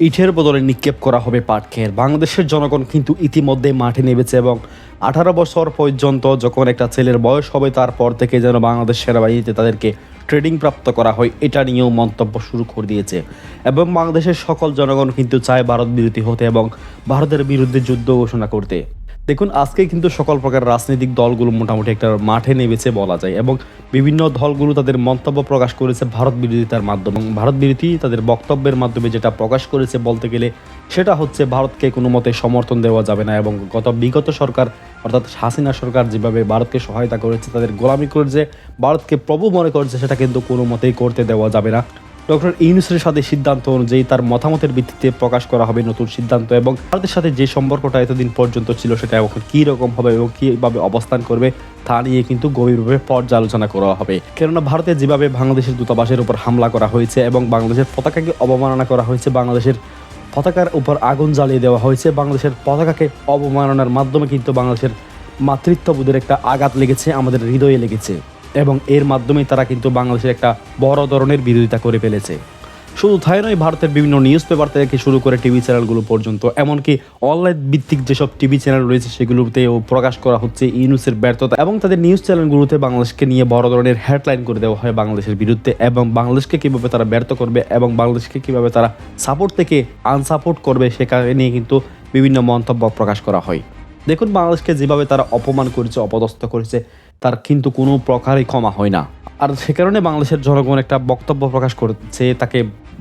ইটের বদলে নিক্ষেপ করা হবে পাটকের বাংলাদেশের জনগণ কিন্তু ইতিমধ্যে মাঠে নেমেছে এবং আঠারো বছর পর্যন্ত যখন একটা ছেলের বয়স হবে, তারপর থেকে যেন বাংলাদেশ সেনাবাহিনীতে তাদেরকে ট্রেডিং প্রাপ্ত করা হয়, এটা নিয়েও মন্তব্য শুরু করে দিয়েছে। এবং বাংলাদেশের সকল জনগণ কিন্তু চায় ভারত বিরোধী হতে এবং ভারতের বিরুদ্ধে যুদ্ধ ঘোষণা করতে। দেখুন, আজকে কিন্তু সকল প্রকার রাজনৈতিক দলগুলো মোটামুটি একটা মাঠে নেমেছে বলা যায় এবং বিভিন্ন দলগুলো তাদের মন্তব্য প্রকাশ করেছে ভারত বিরোধিতার মাধ্যমে। ভারত বিরোধী তাদের বক্তব্যের মাধ্যমে যেটা প্রকাশ করেছে বলতে গেলে সেটা হচ্ছে ভারতকে কোনো মতে সমর্থন দেওয়া যাবে না এবং গত বিগত সরকার, অর্থাৎ হাসিনা সরকার যেভাবে ভারতকে সহায়তা করেছে, তাদের গোলামি করেছে, ভারতকে প্রভু মনে করেছে, সেটা কিন্তু কোনো মতেই করতে দেওয়া যাবে না। ডক্টর ইউনুসের সাথে সিদ্ধান্ত অনুযায়ী তার মতামতের ভিত্তিতে প্রকাশ করা হবে নতুন সিদ্ধান্ত এবং ভারতের সাথে যে সম্পর্কটা এতদিন পর্যন্ত ছিল সেটা এখন কী রকম হবে এবং কীভাবে অবস্থান করবে তা নিয়ে কিন্তু গভীরভাবে পর্যালোচনা করা হবে। কেননা ভারতে যেভাবে বাংলাদেশের দূতাবাসের উপর হামলা করা হয়েছে এবং বাংলাদেশের পতাকাকে অবমাননা করা হয়েছে, বাংলাদেশের পতাকার উপর আগুন জ্বালিয়ে দেওয়া হয়েছে, বাংলাদেশের পতাকাকে অবমাননার মাধ্যমে কিন্তু বাংলাদেশের মাতৃত্ববোধের একটা আঘাত লেগেছে, আমাদের হৃদয়ে লেগেছে। এবং এর মাধ্যমেই তারা কিন্তু বাংলাদেশের একটা বড় ধরনের বিরোধিতা করে ফেলেছে। শুধু তাই নয়, ভারতের বিভিন্ন নিউজ পেপার থেকে শুরু করে টিভি চ্যানেলগুলো পর্যন্ত, এমনকি অনলাইন ভিত্তিক যেসব টিভি চ্যানেল রয়েছে সেগুলোতেও প্রকাশ করা হচ্ছে ইউনুসের ব্যর্থতা। এবং তাদের নিউজ চ্যানেলগুলোতে বাংলাদেশকে নিয়ে বড় ধরনের হেডলাইন করে দেওয়া হয় বাংলাদেশের বিরুদ্ধে, এবং বাংলাদেশকে কীভাবে তারা ব্যর্থ করবে, এবং বাংলাদেশকে কীভাবে তারা সাপোর্ট থেকে আনসাপোর্ট করবে, সেখানে নিয়ে কিন্তু বিভিন্ন মন্তব্য প্রকাশ করা হয়। দেখুন, বাংলাদেশকে যেভাবে তারা অপমান করেছে, অপদস্থ করেছে তার কিন্তু কোনো প্রকারই ক্ষমা হয় না। আর সে কারণে বাংলাদেশের জনগণ একটা বক্তব্য প্রকাশ করেছে, তাকে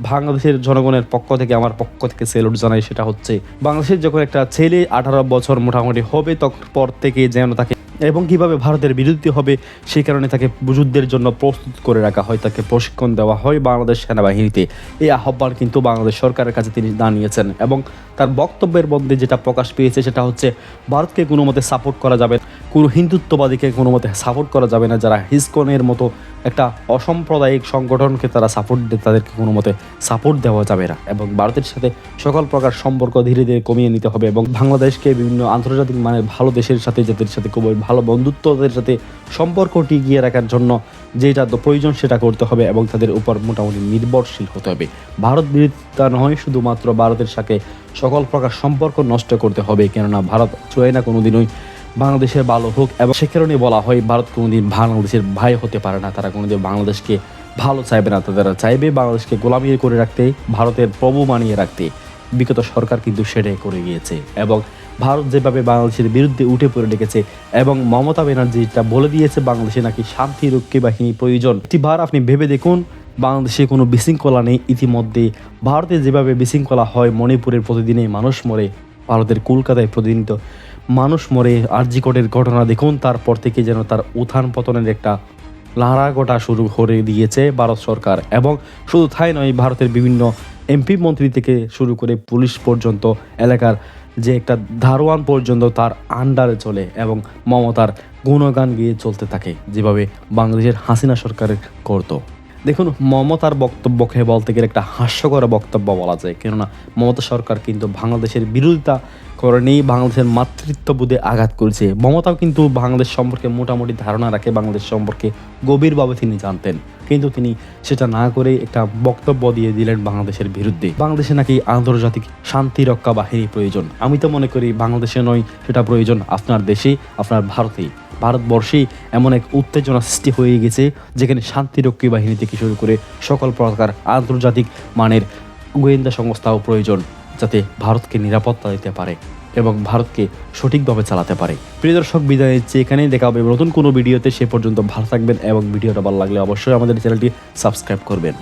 বাংলাদেশের জনগণের পক্ষ থেকে, আমার পক্ষ থেকে সেলুট জানাই, সেটা হচ্ছে বাংলাদেশের যখন একটা ছেলে আঠারো বছর মোটামুটি হবে, তখন পর থেকে যেন তাকে এবং কীভাবে ভারতের বিরুদ্ধে হবে সেই কারণে তাকে যুদ্ধের জন্য প্রস্তুত করে রাখা হয়, তাকে প্রশিক্ষণ দেওয়া হয় বাংলাদেশ সেনাবাহিনীতে। এই আহ্বান কিন্তু বাংলাদেশ সরকারের কাছে তিনি জানিয়েছেন এবং তার বক্তব্যের মধ্যে যেটা প্রকাশ পেয়েছে, সেটা হচ্ছে, ভারতকে কোনো মতে সাপোর্ট করা যাবে কোনো হিন্দুত্ববাদীকে কোনো মতে সাপোর্ট করা যাবে না, যারা হিসকনের মতো একটা অসাম্প্রদায়িক সংগঠনকে তারা সাপোর্ট তাদেরকে কোনো মতে সাপোর্ট দেওয়া যাবে না। এবং ভারতের সাথে সকল প্রকার সম্পর্ক ধীরে ধীরে কমিয়ে নিতে হবে এবং বাংলাদেশকে বিভিন্ন আন্তর্জাতিক মানের ভালো দেশের সাথে, যাদের সাথে খুবই ভালো বন্ধুত্বদের সাথে সম্পর্ক টিকিয়ে রাখার জন্য যেটা প্রয়োজন সেটা করতে হবে এবং তাদের উপর মোটামুটি নির্ভরশীল হতে হবে। ভারত বিরোধিতা নয়, শুধুমাত্র ভারতের সাথে সকল প্রকার সম্পর্ক নষ্ট করতে হবে, কেননা ভারত চায় না কোনোদিনই বাংলাদেশের ভালো হোক এবং সে কারণে বলা হয় ভারত কোনোদিন বাংলাদেশের ভাই হতে পারে না। তারা কোনোদিন বাংলাদেশকে ভালো চাইবে না। তারা চাইবে বাংলাদেশকে গোলামি করে রাখতে, ভারতের প্রভু মানিয়ে রাখতে। বিগত সরকার কিন্তু সেটাই করে গিয়েছে এবং ভারত যেভাবে বাংলাদেশের বিরুদ্ধে উঠে পড়ে লেগেছে এবং মমতা ব্যানার্জিটা বলে দিয়েছে বাংলাদেশে নাকি শান্তিরক্ষী বাহিনী প্রয়োজন। একটিবার আপনি ভেবে দেখুন, বাংলাদেশে কোনো বিশৃঙ্খলা নেই। ইতিমধ্যে ভারতে যেভাবে বিশৃঙ্খলা হয়, মণিপুরের প্রতিদিনে মানুষ মরে, ভারতের কলকাতায় প্রতিদিন মানুষ মরে আরজিকটের ঘটনা দেখুন, তারপর থেকে যেন তার উত্থান পতনের একটা লাড়া গোটা শুরু করে দিয়েছে ভারত সরকার। এবং শুধু তাই নয়, ভারতের বিভিন্ন এমপি মন্ত্রী থেকে শুরু করে পুলিশ পর্যন্ত, এলাকার যে একটা ধারোয়ান পর্যন্ত তার আন্ডারে চলে এবং মমতার গুণগান গিয়ে চলতে থাকে। যেভাবে বাংলাদেশের হাসিনা সরকারের করতো দেখুন, মমতার বক্তব্যকে বলতে গেলে একটা হাস্যকর বক্তব্য বলা যায়। কেননা, মমতা সরকার কিন্তু বাংলাদেশের বিরোধিতা করেনি, বাংলাদেশের মাতৃত্ববোধে আঘাত করেছে। মমতাও কিন্তু বাংলাদেশ সম্পর্কে মোটামুটি ধারণা রাখে, বাংলাদেশ সম্পর্কে গভীরভাবে তিনি জানতেন। কিন্তু তিনি সেটা না করে একটা বক্তব্য দিয়ে দিলেন বাংলাদেশের বিরুদ্ধে। বাংলাদেশে নাকি আন্তর্জাতিক শান্তি রক্ষা বাহিনী প্রয়োজন। আমি তো মনে করি বাংলাদেশে নয়, সেটা প্রয়োজন আপনার দেশে, আপনার ভারতেই ভারতবর্ষেই এমন এক উত্তেজনা সৃষ্টি হয়ে গেছে, যেখানে শান্তিরক্ষী বাহিনী থেকে শুরু করে সকল প্রকার আন্তর্জাতিক মানের গোয়েন্দা সংস্থাও প্রয়োজন, যাতে ভারতকে নিরাপত্তা দিতে পারে। এবং ভারতকে সঠিকভাবে চালাতে পারে। প্রিয় দর্শক, বিদায় নিচ্ছি এখানেই। দেখা হবে নতুন কোনো ভিডিওতে। সে পর্যন্ত ভালো থাকবেন এবং ভিডিওটা ভালো লাগলে অবশ্যই আমাদের চ্যানেলটি সাবস্ক্রাইব করবেন।